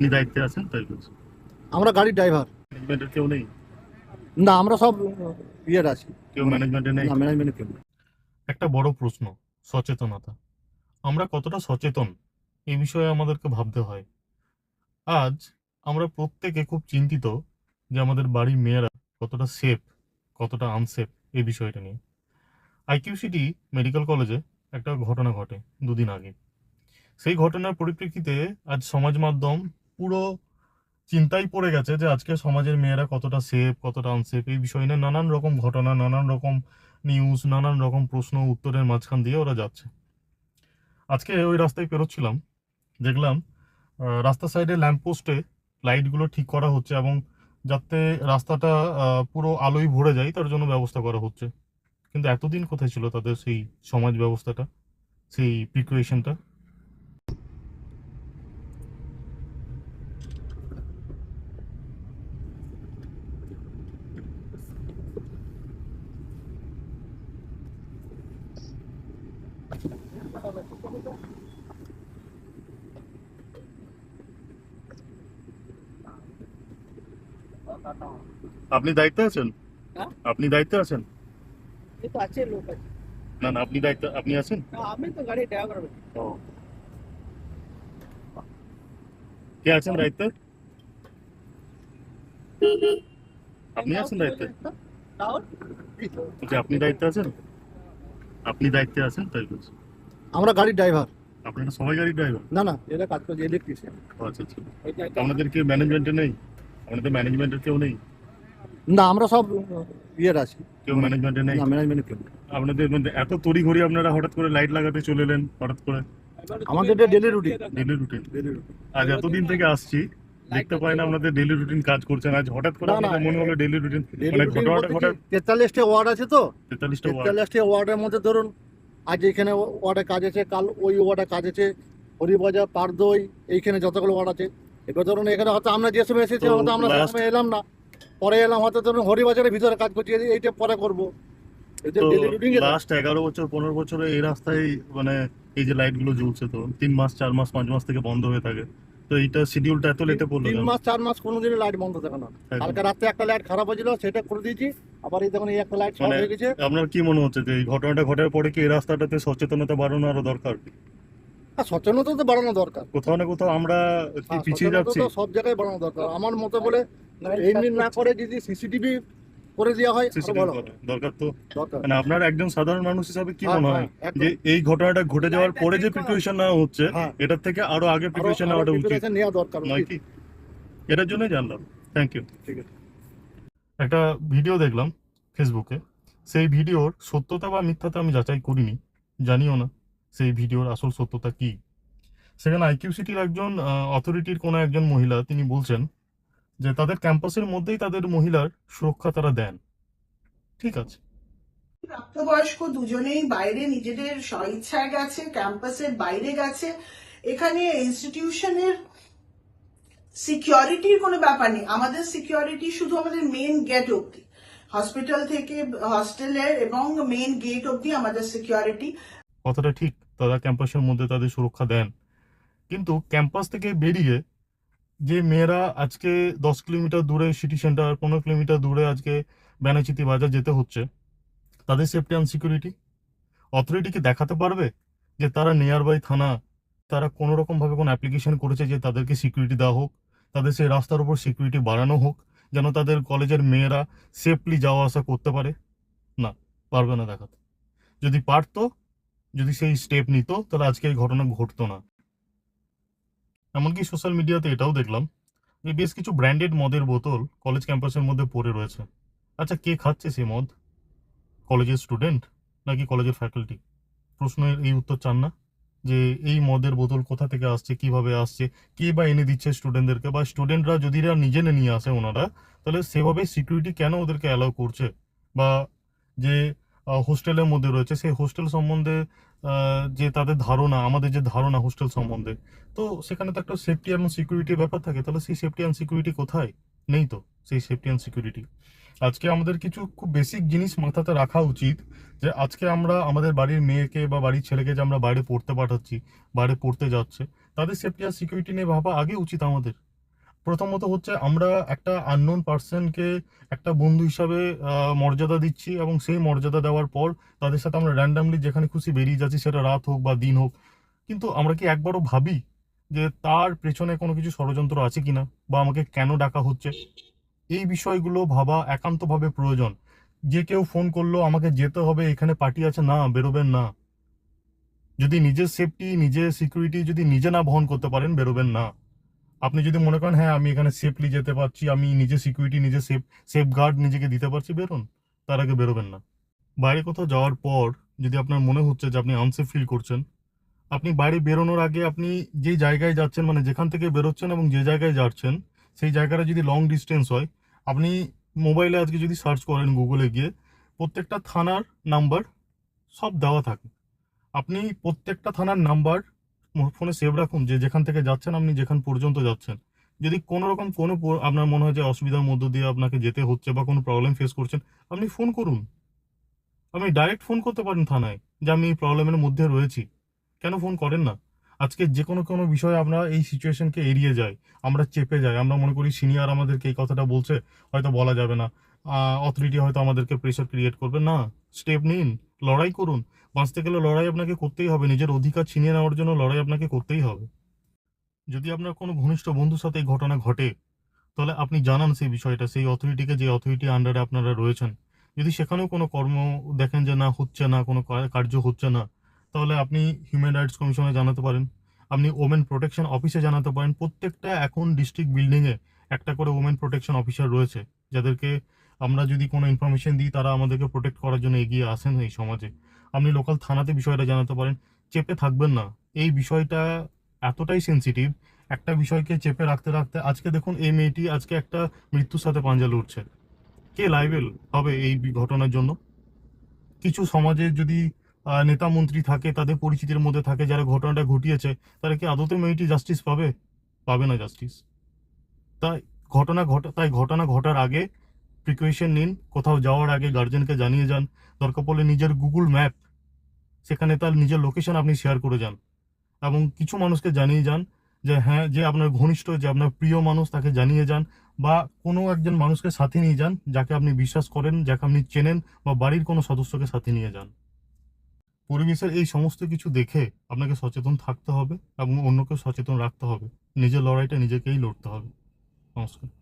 আপনি দায়িত্বে আছেন তাই বলছি। আমরা গাড়ির ড্রাইভার ম্যানেজমেন্টের কেউ নেই? না আমরা সব ইয়ের আছি। কেউ ম্যানেজমেন্টে নেই? না ম্যানেজমেন্টে কেউ নেই। একটা বড় প্রশ্ন সচেতনতা। আমরা কতটা সচেতন? এই বিষয়ে আমাদেরকে ভাবতে হয়। আজ আমরা প্রত্যেকে খুব চিন্তিত যে আমাদের বাড়ির মেয়েরা কতটা সেফ কতটা আনসেফ এই বিষয়টা নিয়ে। আইকিউ সিটি মেডিকেল কলেজে একটা ঘটনা ঘটে দুদিন আগে। সেই ঘটনার পরিপ্রেক্ষিতে আজ সমাজ মাধ্যম পুরো চিন্তায় পড়ে গেছে যে আজকে সমাজের মেয়েরা কতটা সেফ কতটা আনসেফ এই বিষয় নিয়ে নানান রকম ঘটনা নানান রকম নিউজ নানান রকম প্রশ্ন উত্তরের মাঝখান দিয়ে ওরা যাচ্ছে। আজকে ওই রাস্তায় পেরোচ্ছিলাম দেখলাম আহ, রাস্তার সাইডে ল্যাম্পপোস্টে লাইটগুলো ঠিক করা হচ্ছে এবং যাতে রাস্তাটা পুরো আলোয় ভরে যায় তার জন্য ব্যবস্থা করা হচ্ছে। কিন্তু এতদিন কোথায় ছিল তাদের সেই সমাজ ব্যবস্থাটা সেই প্রিকুয়েশনটা আপনি দায়িত্বে আছেন হ্যাঁ? আপনি দায়িত্বে আছেন এই তো আছে লোক আছে না না আপনি দায়িত্ব আপনি আছেন না, আমি তো গাড়ি ড্রাইভার ও কে আছেন দায়িত্বে আপনি আছেন দায়িত্বে তাহলে বলছি আপনি দায়িত্বে আছেন আপনি দায়িত্বে আছেন তাই বলছি আমরা গাড়ির ড্রাইভার আপনারা সবাই গাড়ি ড্রাইভার না না এরা কাজ করছে ইলেকট্রিশিয়ান আচ্ছা আচ্ছা। আপনাদের কি ম্যানেজমেন্টে নেই? আপনাদের ম্যানেজমেন্টের কেউ নেই? না আমরা সব ইয়ের আছি। কেউ ম্যানেজমেন্টে নেই? না ম্যানেজমেন্টে কেউ আপনাদের মধ্যে এত তড়িঘড়ি আপনারা হঠাৎ করে লাইট লাগাতে চলে এলেন হঠাৎ করে? আমাদের এটা। Daily routine Daily routine। আজ এতদিন থেকে আসছি দেখতে পাই না আপনাদের ডেলি রুটিন কাজ করছেন। আজ হঠাৎ করে মনে হলো ডেলি রুটিন মানে ঘটনাটা বলতে ঘটা তেতাল্লিশটা ওয়ার্ড আছে তো? তেতাল্লিশটা ওয়ার্ড তেতাল্লিশটা ওয়ার্ডের মধ্যে ধরুন আজ এখানে ওয়ার্ডে কাজ আছে কাল ওই ওয়ার্ডে কাজ আছে হরিবাজার পারদই এইখানে যতগুলো ওয়ার্ড আছে। এবার ধরুন এখানে হয়তো আমরা যে সময় এসেছি হয়তো আমরা সময় এলাম না। পরে এলাম হয়তো ধরুন হরিবাজারের ভিতরে কাজ করছি এই- এইটা পরে করব। লাস্ট এগারো বছর পনেরো বছরে এই রাস্তায় মানে এই যে লাইটগুলো জ্বলছে তো তিন মাস চার মাস পাঁচ মাস থেকে বন্ধ হয়ে থাকে। তো এইটা শিডিউলটা এত লেটে পড়ল তিন মাস চার মাস কোনোদিনই লাইট বন্ধ থাকে না। কালকে রাত্রে একটা লাইট খারাপ হয়েছিল সেটা করে দিয়েছি। আবার এই দেখুন এই একটা লাইট খারাপ মানে- হয়ে গেছে। আপনার কি মনে হচ্ছে যে এই ঘটনাটা ঘটার পরে কি এই রাস্তাটাতে সচেতনতা বাড়ানো আরও দরকার? আর সচেতনতা তো বাড়ানো দরকার। কোথাও না কোথাও আমরা হ্যাঁ, পিছিয়ে যাচ্ছি। সব জায়গায় বাড়ানো দরকার। আমার মতে বলে এমনি না করে যদি সিসিটিভি করে দেওয়া হয় আরও ভালো হয়। দরকার। তো। মানে আপনার একজন সাধারণ মানুষ হিসাবে কি হ্যাঁ, মনে হ্যাঁ, হয় যে এই ঘটনাটা ঘটে যাওয়ার পরে যে প্রিপারেশন নেওয়া হচ্ছে হ্যাঁ। এটার থেকে আরও আগে প্রিপারেশন নেওয়াটা উচিত। নেওয়া দরকার নয় কি? এটার জন্যই জানলাম। থ্যাংক ইউ ঠিক আছে। একটা ভিডিও দেখলাম ফেসবুকে সেই ভিডিওর সত্যতা বা মিথ্যাতা আমি যাচাই করিনি জানিও না সেই ভিডিওর আসল সত্যতা কি। সেখানে আইকিউ সিটির একজন অথরিটির কোনো একজন মহিলা তিনি বলছেন যে তাদের ক্যাম্পাসের মধ্যেই তাদের মহিলার সুরক্ষা তারা দেন। ঠিক আছে? প্রাপ্তবয়স্ক দুজনেই বাইরে নিজেদের স্বইচ্ছায় গেছে ক্যাম্পাসের বাইরে গেছে। এখানে ইনস্টিটিউশনের সিকিউরিটির কোনো ব্যাপার নেই। আমাদের সিকিউরিটি শুধু আমাদের মেন গেট অব্দি হসপিটাল থেকে হস্টেলের এবং মেন গেট অব্দি আমাদের সিকিউরিটি কথাটা ঠিক। তারা ক্যাম্পাসের মধ্যে তাদের সুরক্ষা দেন। কিন্তু ক্যাম্পাস থেকে বেরিয়ে যে মেয়েরা আজকে দশ কিলোমিটার দূরে সিটি সেন্টার পনেরো কিলোমিটার দূরে আজকে ব্যানাচিতি বাজার যেতে হচ্ছে, তাদের সেফটি অ্যান্ড সিকিউরিটি অথরিটিকে দেখাতে পারবে যে তারা নিয়ার বাই থানা, তারা কোনো রকমভাবে কোনো অ্যাপ্লিকেশন করেছে যে তাদেরকে সিকিউরিটি দেওয়া হোক, তাদের সেই রাস্তার উপর সিকিউরিটি বাড়ানো হোক, যেন তাদের কলেজের মেয়েরা সেফলি যাওয়া আসা করতে পারে? না, পারবে না দেখাতে। যদি পারতো, যদি সেই স্টেপ নিত, তাহলে আজকে এই ঘটনা ঘটতো না। এমনকি সোশ্যাল মিডিয়াতে এটাও দেখলাম যে বেশ কিছু ব্র্যান্ডেড মদের বোতল কলেজ ক্যাম্পাসের মধ্যে পড়ে রয়েছে। আচ্ছা কে খাচ্ছে সেই মদ? কলেজের স্টুডেন্ট নাকি কলেজের ফ্যাকাল্টি প্রশ্নের এই উত্তর চান না? যে এই মদের বোতল কোথা থেকে আসছে, কীভাবে আসছে, কে বা এনে দিচ্ছে স্টুডেন্টদেরকে বা স্টুডেন্টরা যদি নিজে নিয়ে আসে ওনারা, তাহলে সেভাবে সিকিউরিটি কেন ওদেরকে অ্যালাউ করছে? বা যে হোস্টেলের মধ্যে রয়েছে। সেই হোস্টেল সম্বন্ধে যে তাদের ধারণা, আমাদের যে ধারণা হোস্টেল সম্বন্ধে। তো সেখানে তো একটা সেফটি এবং সিকিউরিটির ব্যাপার থাকে। তাহলে সেই সেফটি অ্যান্ড সিকিউরিটি কোথায়? নেই তো সেই সেফটি অ্যান্ড সিকিউরিটি আজকে আমাদের কিছু খুব বেসিক জিনিস মাথাতে রাখা উচিত যে আজকে আমরা আমাদের বাড়ির মেয়েকে বা বাড়ির ছেলেকে যে আমরা বাইরে পড়তে পাঠাচ্ছি, বাইরে পড়তে যাচ্ছে, তাদের সেফটি আর সিকিউরিটি নিয়ে ভাবা আগে উচিত আমাদের। প্রথমত হচ্ছে আমরা একটা আননোন পার্সনকে একটা বন্ধু হিসাবে মর্যাদা দিচ্ছি এবং সেই মর্যাদা দেওয়ার পর তাদের সাথে আমরা র্যান্ডামলি যেখানে খুশি বেরিয়ে যাচ্ছি, সেটা রাত হোক বা দিন হোক। কিন্তু আমরা কি একবারও ভাবি যে তার পেছনে কোনো কিছু ষড়যন্ত্র আছে কিনা বা আমাকে কেন ডাকা হচ্ছে? এই বিষয়গুলো ভাবা একান্তভাবে প্রয়োজন। যে কেউ ফোন করল, আমাকে যেতে হবে, এখানে পার্টি আছে। না, বেরোবেন না। যদি নিজের সেফটি নিজের সিকিউরিটি যদি নিজে না বহন করতে পারেন, বেরোবেন না। আপনি যদি মনে করেন হ্যাঁ আমি এখানে সেফলি যেতে পারছি, আমি নিজে সিকিউরিটি নিজে সেফ সেফ গার্ড নিজেকে দিতে পারছি, বেরোন। তার আগে বেরোবেন না। বাইরে কোথাও যাওয়ার পর যদি আপনার মনে হচ্ছে যে আপনি আনসেফ ফিল করছেন, আপনি বাইরে বেরোনোর আগে আপনি যেই জায়গায় যাচ্ছেন মানে যেখান থেকে বেরোচ্ছেন এবং যে জায়গায় যাচ্ছেন, সেই জায়গাটা যদি লং ডিস্টেন্স হয়, আপনি মোবাইলে আজকে যদি সার্চ করেন গুগলে গিয়ে, প্রত্যেকটা থানার নাম্বার সব দেওয়া থাকে। আপনি প্রত্যেকটা থানার নাম্বার ফোনে সেভ রাখুন যে যেখান থেকে যাচ্ছেন আপনি যেখান পর্যন্ত যাচ্ছেন। যদি কোনো রকম কোনো আপনার মনে হয় যে অসুবিধার মধ্য দিয়ে আপনাকে যেতে হচ্ছে বা কোনো প্রবলেম ফেস করছেন, আপনি ফোন করুন। আপনি ডাইরেক্ট ফোন করতে পারেন থানায় যে আমি এই প্রবলেমের মধ্যে রয়েছি। কেন ফোন করেন না? আজকে যে কোনো কোনো বিষয়ে আমরা এই সিচুয়েশনকে এড়িয়ে যাই, আমরা চেপে যাই, আমরা মনে করি সিনিয়র আমাদেরকে এই কথাটা বলছে, হয়তো বলা যাবে না। অথরিটি হয়তো আমাদেরকে প্রেশার ক্রিয়েট করবে। না স্টেপ নিন। লড়াই করুন। বাঁচতে গেলে লড়াই আপনাকে করতেই হবে। নিজের অধিকার ছিনিয়ে নেওয়ার জন্য লড়াই আপনাকে করতেই হবে। যদি আপনার কোনো ঘনিষ্ঠ বন্ধুর সাথে এই ঘটনা ঘটে, তাহলে আপনি জানান সেই বিষয়টা, সেই অথরিটিকে যে অথরিটি আন্ডারে আপনারা রয়েছেন। যদি সেখানেও কোনো কর্ম দেখেন যে না, হচ্ছে না, কোনো কার্য হচ্ছে না, তাহলে আপনি হিউম্যান রাইটস কমিশনে জানাতে পারেন। আপনি ওমেন প্রোটেকশন অফিসে জানাতে পারেন। প্রত্যেকটা এখন ডিস্ট্রিক্ট বিল্ডিংয়ে একটা করে ওমেন প্রোটেকশন অফিসার রয়েছে, যাদেরকে আমরা যদি কোনো ইনফরমেশন দিই, তারা আমাদেরকে প্রোটেক্ট করার জন্য এগিয়ে আসেন এই সমাজে। আপনি লোকাল থানাতে বিষয়টা জানাতে পারেন। চেপে থাকবেন না। এই বিষয়টা এতটাই সেনসিটিভ একটা বিষয়কে চেপে রাখতে রাখতে আজকে দেখুন এই মেয়েটি আজকে একটা মৃত্যুর সাথে পাঞ্জা লড়ছে। কে লাইবেল হবে এই ঘটনার জন্য? কিছু সমাজে যদি নেতা মন্ত্রী থাকে, তাদের পরিচিতির মধ্যে থাকে, যারা ঘটনাটা ঘটিয়েছে, তারা কি আদতে মেয়েটি জাস্টিস পাবে? পাবে না জাস্টিস তাই ঘটনা ঘটা, তাই ঘটনা ঘটার আগে প্রিকশন নিন। কোথাও যাওয়ার আগে গার্জেনকে জানিয়ে যান। দরকার পড়লে নিজের গুগল ম্যাপ সেখানে তার নিজের লোকেশন আপনি শেয়ার করে যান। এবং কিছু মানুষকে জানিয়ে যান যে হ্যাঁ যে আপনার ঘনিষ্ঠ, যে আপনার প্রিয় মানুষ, তাকে জানিয়ে যান বা কোনো একজন মানুষকে সাথে নিয়ে যান, যাকে আপনি বিশ্বাস করেন, যাকে আপনি চেনেন বা বাড়ির কোনো সদস্যকে সাথে নিয়ে যান। পরিবেশের এই সমস্ত কিছু দেখে আপনাকে সচেতন থাকতে হবে এবং অন্যকে সচেতন রাখতে হবে। নিজের লড়াইটা নিজেকেই লড়তে হবে। নমস্কার।